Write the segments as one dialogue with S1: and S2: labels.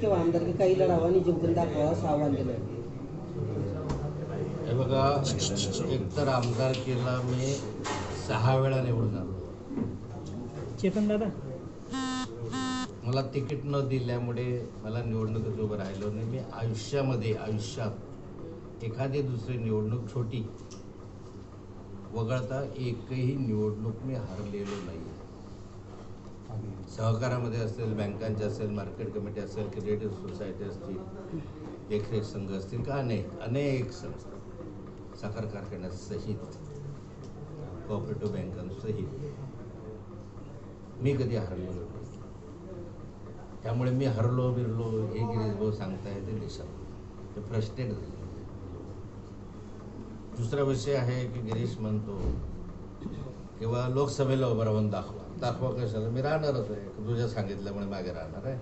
S1: किंवा आमदारकी काही लढावा आणि जिंकून दाखवा असं आव्हान दिलं
S2: हे बघा एकतर आमदारकीला मी सहा वेळा निवडून आलो.
S3: चेतन दादा?
S2: मला तिकीट न दिल्यामुळे मला निवडणुकीत उभं राहिलो नाही. मी आयुष्यामध्ये आयुष्यात एखादी दुसरी निवडणूक छोटी वगळता एकही निवडणूक मी हरलेलो नाही सहकारामध्ये असेल बँकांचे असेल मार्केट कमिटी असेल क्रिएटिव्ह सोसायटी असतील देखरेख संघ असतील का अनेक अनेक संस्था साखर कारखान्यासहित कोऑपरेटिव्ह बँकांसहित मी कधी हरलो त्यामुळे मी हरलो बिरलो हे गिरीशभाऊ सांगताय ते देशात ते फ्रस्ट्रेट झाले. दुसरा विषय आहे की गिरीश म्हणतो किंवा लोकसभेला उभं राहून दाखवा. दाखवा कशाला? मी राहणारच आहे. तुझ्या सांगितल्यामुळे मागे राहणार आहे.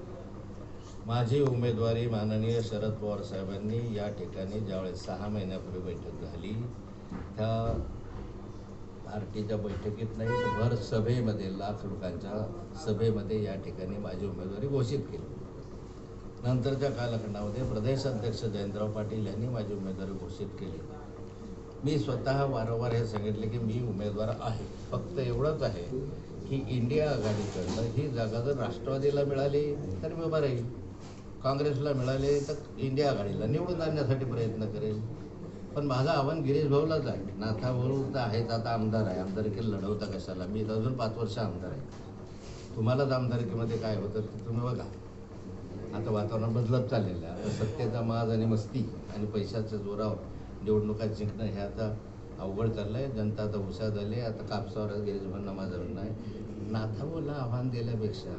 S2: माझी उमेदवारी माननीय शरद पवार साहेबांनी या ठिकाणी ज्यावेळेस सहा महिन्यापूर्वी बैठक झाली त्या पार्टीच्या बैठकीत नाही तर भर सभेमध्ये लाख लोकांच्या सभेमध्ये या ठिकाणी माझी उमेदवारी घोषित केली. नंतरच्या कालखंडामध्ये प्रदेश अध्यक्ष जयंतराव पाटील यांनी माझी उमेदवारी घोषित केली. मी स्वतः वारंवार हे सांगितले की मी उमेदवार आहे. फक्त एवढंच आहे की इंडिया आघाडीकडनं ही जागा जर राष्ट्रवादीला मिळाली तर मी उभा राहील. काँग्रेसला मिळाले तर इंडिया आघाडीला निवडून आणण्यासाठी प्रयत्न करेल. पण माझं आव्हान गिरीश भाऊलाच आहे. नाथा भाऊ तर आहेच आता आमदार आहे. आमदारकी लढवता कशाला? मी तर अजून पाच वर्ष आमदार आहे. तुम्हालाच आमदारकीमध्ये काय होतं ते तुम्ही बघा. आता वातावरण बदलत चाललेलं आहे. आता सत्तेचा माज आणि मस्ती आणि पैशाच्या जोरावर निवडणुका जिंकणं हे आता अवघड चाललं आहे जनता आता हुशार झाली आहे. आता कापसावर गिरीजभांना माझं म्हणणं आहे. नाथाभाऊला आव्हान दिल्यापेक्षा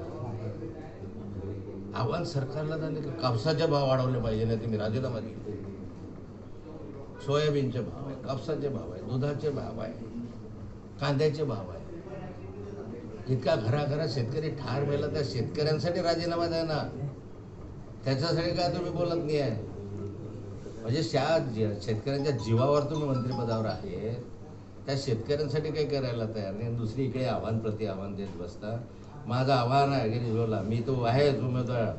S2: आव्हान सरकारला झालं कापसाचे भाव वाढवले पाहिजे नाही तुम्ही राजीनामा दिले सोयाबीनचे भाव आहे कापसाचे भाव आहे दुधाचे भाव आहे कांद्याचे भाव आहे. इतका घराघरात शेतकरी ठार मेला त्या शेतकऱ्यांसाठी राजीनामा द्या ना त्याच्यासाठी काय तुम्ही बोलत नाही आहे? म्हणजे त्या शेतकऱ्यांच्या जीवावर तुम्ही मंत्रिपदावर आहे त्या शेतकऱ्यांसाठी काही करायला तयार नाही. आणि दुसरी इकडे आव्हान प्रति आव्हान देत बसता. माझं आव्हान आहे गिरीश भाऊला मी तो आहेच उमेदवार.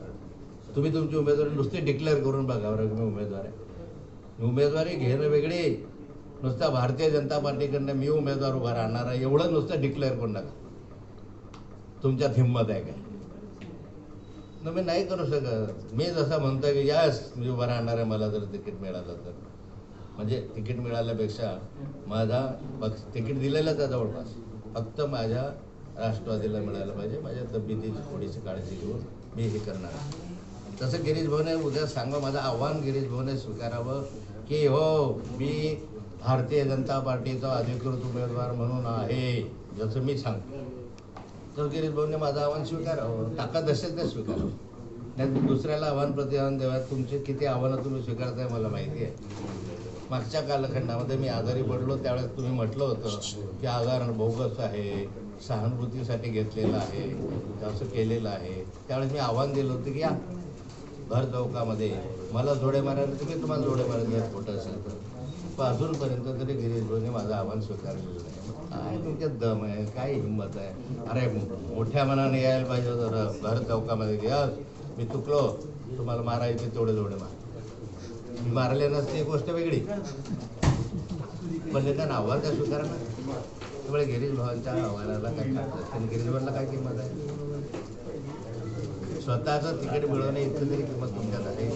S2: तुम्ही तुमची उमेदवारी नुसती डिक्लेअर करून बघा बरं मी उमेदवार आहे. उमेदवारी घेणं वेगळी. नुसता भारतीय जनता पार्टीकडनं मी उमेदवार उभा राहणार आहे. एवढं नुसतं डिक्लेअर करून नका तुमच्यात हिंमत आहे काय ना मी नाही करू शकत. मी जसं म्हणतोय की यास मी उभं राहणार आहे मला जर तिकीट मिळालं तर. म्हणजे तिकीट मिळाल्यापेक्षा माझा पक्ष तिकीट दिलेलंच आहे जवळपास. फक्त माझ्या राष्ट्रवादीला मिळायला पाहिजे माझ्या तब्येतीची थोडीशी काळजी घेऊन मी हे करणार तसं गिरीश भाऊने उद्या सांगा माझं आव्हान गिरीश भाऊने स्वीकारावं की हो मी भारतीय जनता पार्टीचा अधिकृत उमेदवार म्हणून आहे जसं मी सांगतो. तर गिरीश भाऊने माझं आव्हान स्वीकारावं. ताकद असेल तर स्वीकारावं. नाही दुसऱ्याला आव्हान प्रतिआव्हान द्यावा तुमचे किती आव्हानं तुम्ही स्वीकारताय मला माहिती आहे. मागच्या कालखंडामध्ये मी आजारी पडलो त्यावेळेस तुम्ही म्हटलं होतं की आजार बोगस आहे सहानुभूतीसाठी घेतलेलं आहे असं केलेलं आहे. त्यावेळेस मी आव्हान दिलं होतं की या घर चौकामध्ये. मला जोडे मारायला तुम्ही तुम्हाला जोडे मारायला जर खोटं असेल तर. अजूनपर्यंत तरी गिरीश भाऊने माझं आव्हान स्वीकारलेलं नाही काय तुमच्यात दम आहे? काय हिंमत आहे? अरे मोठ्या मनाने यायला पाहिजे होतं भर चौकामध्ये. घ्या मी चुकलो. तुम्हाला मारायचे तेवढे तेवढे मार. मी मारले नसते गोष्ट वेगळी. पण निदान आव्हान त्या स्वीकार ना त्यामुळे गिरीश भावांच्या आव्हानाला काय करतात? आणि गिरीश भावांना काय किंमत आहे? स्वतःचं तिकीट मिळवणे इतकं तरी किंमत तुमच्यात आहे?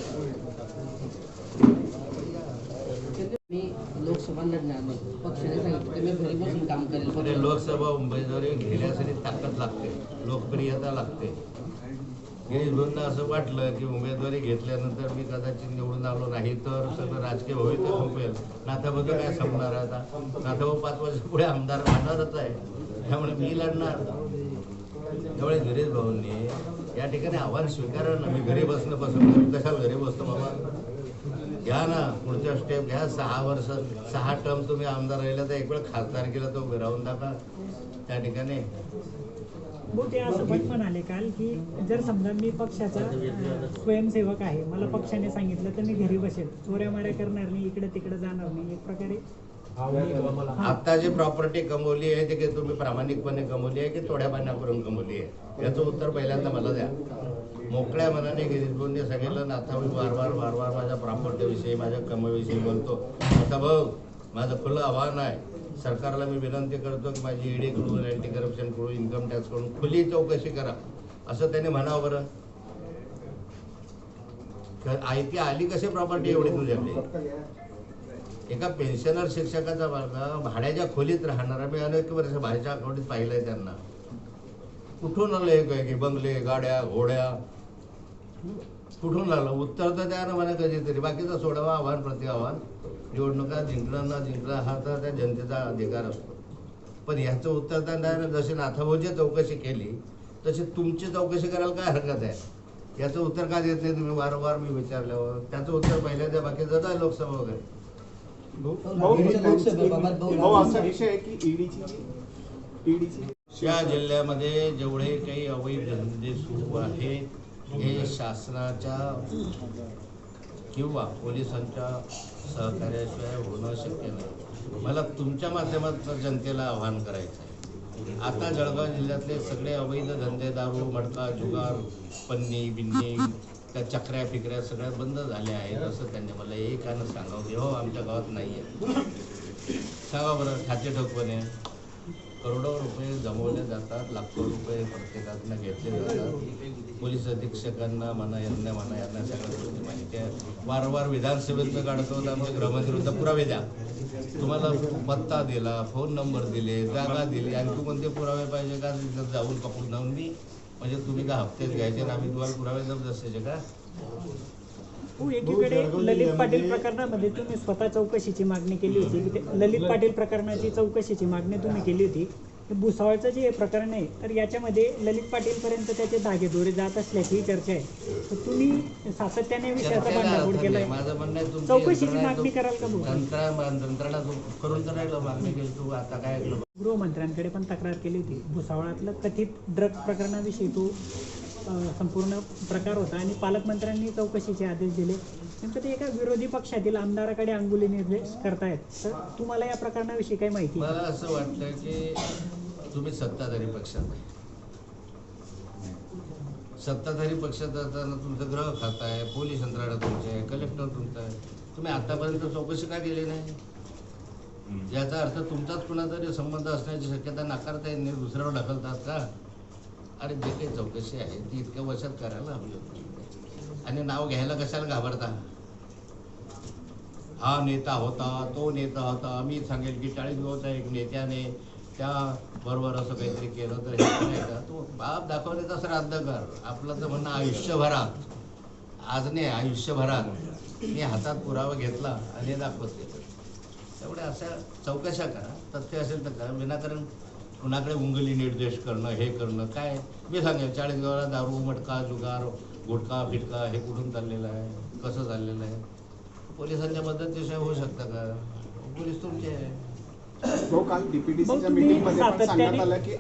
S1: लोकसभा लढणार नाही पक्षाने सांगितलं की मी घरी बसून काम करेल.
S2: लोकसभा उमेदवारी घेण्यासाठी ताकद लागते लोकप्रियता लागते. गिरीश भाऊंना असं वाटलं की उमेदवारी घेतल्यानंतर मी कदाचित निवडून आलो नाही तर सगळं राजकीय भविष्य संपेल नाथाबद्दल काय संपणार आता? नाथाभाऊ पाच वर्ष पुढे आमदार राहणारच आहे त्यामुळे मी लढणार. त्यामुळे गिरीश भाऊंनी या ठिकाणी आव्हान स्वीकारा ना मी घरी बसणं पसंत कशाला घरी बसतो बाबा? घ्या ना पुढच्या स्टेप घ्या. सहा वर्ष सहा टर्म तुम्ही आमदार राहिला तर एक वेळ खासदार केला तो उभे दाखवा त्या ठिकाणी.
S3: भाऊ ते असं पण म्हणाले काल की जर समजा मी पक्षाचा स्वयंसेवक आहे मला पक्षाने सांगितलं तर मी घरी बसेल. चोऱ्या माऱ्या करणार नाही इकडे तिकडे जाणार नाही एक प्रकारे
S2: आता जी प्रॉपर्टी कमवली आहे ते तुम्ही प्रामाणिकपणे कमवली आहे की थोड्या पाण्या करून कमवली आहे? याचं उत्तर पहिल्यांदा मला द्या. मोकळ्या मनाने गिरीश सांगितलं ना आता मी वारंवार वारंवार माझ्या प्रॉपर्टीविषयी माझ्या कमाईविषयी बोलतो. आता भाऊ माझं खुलं आव्हान आहे. सरकारला मी विनंती करतो की माझी ईडीकडून अँटी करप्शनकडून इन्कम टॅक्सकडून खुली चौकशी करा. असं त्याने म्हणावं बरं. आयती आली कशी प्रॉपर्टी एवढी तुझ्याकडे? एका पेन्शनर शिक्षकाचा वर्ग भाड्याच्या खोलीत राहणारा मी अनेक वर्ष भाड्याच्या खोलीत पाहिलंय त्यांना. कुठून आलं हे काय की बंगले गाड्या घोड्या? कुठून आलं? उत्तर तर द्या ना म्हणा कधीतरी. बाकीचं सोडावा आव्हान प्रति आव्हान. निवडणुका जिंकणं न जिंकणं हा तर त्या जनतेचा अधिकार असतो. पण ह्याचं उत्तर तर जशी नाथाभाऊची चौकशी केली तशी तुमची चौकशी करायला काय हरकत आहे? याचं उत्तर का देत नाही तुम्ही? वारंवार मी विचारल्यावर. त्याचं उत्तर पहिल्या द्या बाकीचं द्या लोकसभा वगैरे. या जिल्ह्यामध्ये जेवढे काही अवैध धंदे सुरू आहेत हे शासनाच्या किंवा पोलिसांच्या सहकार्याशिवाय होणं शक्य नाही. मला तुमच्या माध्यमातून जनतेला आव्हान करायचं आहे आता जळगाव जिल्ह्यातले सगळे अवैध धंदे दारू मडका जुगार पन्नी बिन्नी त्या चक्र्या फिकऱ्या सगळ्या बंद झाल्या आहेत असं त्यांनी मला एकानं सांगावं की हो आमच्या गावात नाही आहे सांगा बरं ठाचे ठोकपणे. करोडो रुपये जमवले जातात लाखो रुपये प्रत्येकातनं घेतले जातात. पोलीस अधीक्षकांना म्हणा यांना म्हणा यांना सगळ्या गोष्टी माहिती आहे. वारंवार विधानसभेचं काढतो काढतो त्यामुळे गृहमंत्री पुरावे द्या. तुम्हाला पत्ता दिला फोन नंबर दिले जागा दिली आणि तू कोणते पुरावे पाहिजे का? तिथं जाऊन पकडून जाऊन मी म्हणजे तुम्ही का हप्त्यात घ्यायचे आम्ही तुम्हाला पुरावे देत असायचे का?
S3: हो एकीकडे ललित पाटील प्रकरणामध्ये तुम्ही स्वतः चौकशीची मागणी केली होती. की ते ललित पाटील प्रकरणाची चौकशीची मागणी तुम्ही केली होती. भुसावळचं जे हे प्रकरण आहे तर याच्यामध्ये ललित पाटील पर्यंत त्याचे धागेदोरे जात असल्याची चर्चा आहे तर तुम्ही सातत्याने विषयाचा भांडाफोड केलाय.
S2: माझं म्हणणं आहे तुमची
S3: चौकशीची
S2: यंत्रणा
S3: मागणी कराल का भाऊ?
S2: यंत्रणा यंत्रणा तो करून तर राहिलो मागणी केली तू आता काय ऐकलं
S3: गृहमंत्र्यांकडे पण तक्रार केली होती भुसावळातलं कथित ड्रग प्रकरणाविषयी तो अ, संपूर्ण प्रकार होता आणि पालकमंत्र्यांनी चौकशीचे आदेश दिले नेमकं ते एका विरोधी पक्षातील आमदाराकडे अंगुली निर्देश करतायत तर तुम्हाला या प्रकरणाविषयी काही माहिती आहे?
S2: मला असं वाटतं की तुम्ही सत्ताधारी पक्षात आहे सत्ताधारी पक्षात असताना तुमचं ग्रह खातं आहे पोलीस यंत्रणा तुमची आहे कलेक्टर तुमचं आहे. तुम्ही आतापर्यंत चौकशी का केली नाही? याचा अर्थ तुमचाच कुणातरी संबंध असण्याची शक्यता नाकारता येत नाही दुसऱ्यावर ढकलतात का? अरे जे काही चौकशी आहे ती इतक्या वर्षात करायला हवी होती. आणि नाव घ्यायला कशाला घाबरता? हा नेता होता तो नेता होता. मी सांगेल की चाळीस गावचा एक नेत्याने त्या बरोबर असं काहीतरी केलं तर हे नाही का तू बाप दाखवण्याचा श्राद्ध कर. आपलं तर म्हणणं आयुष्यभरात. आज नाही आयुष्यभरात. मी हातात पुरावा घेतला आणि दाखवत दाखवते तेवढ्या अशा चौकशा करा. तथ्य असेल तर करा. विनाकारण कुणाकडे उंगली निर्देश करणं हे करणं काय? मी सांगेल चाळीस गावाला दारू मटका जुगार गुटखा फिटका हे कुठून चाललेलं आहे? कसं चाललेलं आहे? पोलिसांच्या मदतीशिवाय होऊ शकतं का? पोलीस तुमचे आहे.
S4: भाऊ काल डीपीडीसीच्या
S3: तुम्ही
S4: मीटिंगमध्ये पण सांगण्यात आलं की